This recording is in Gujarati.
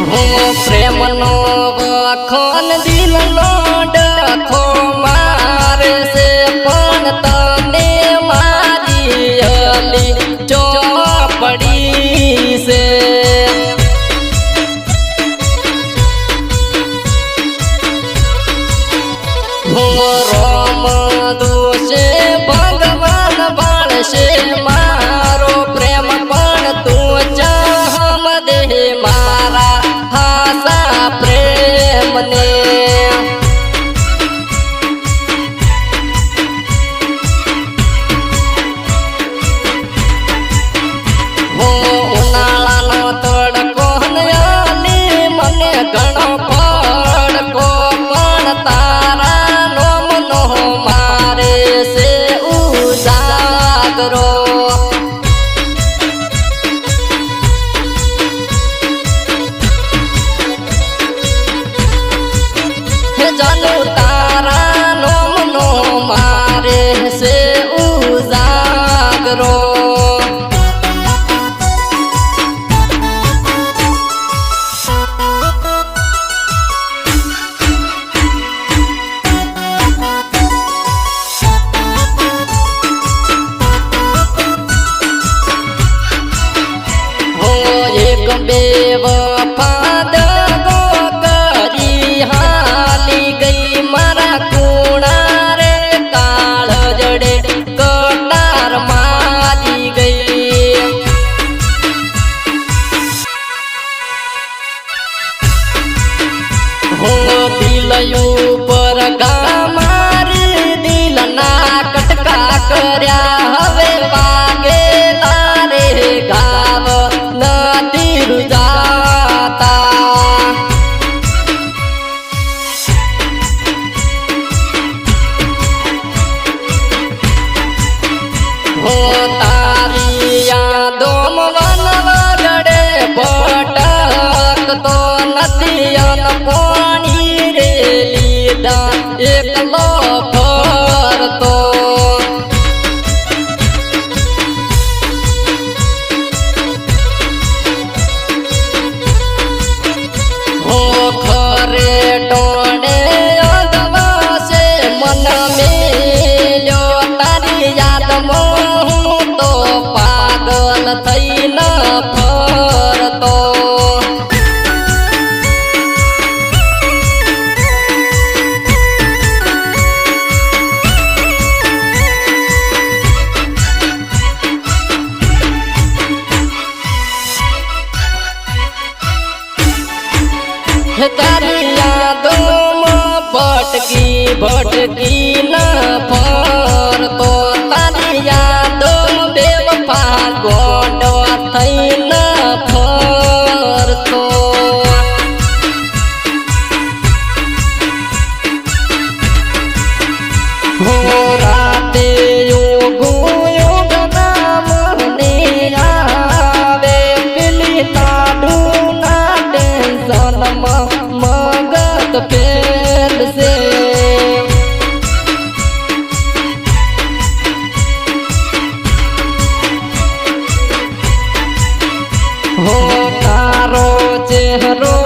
હું પ્રેમનો વખોન દિલનો ડખો મા baby. તારી યાદોમાં ભટકી ભટકી ના ફરતો તારી યાદો બેવ પાગો હો તારો ચહેરો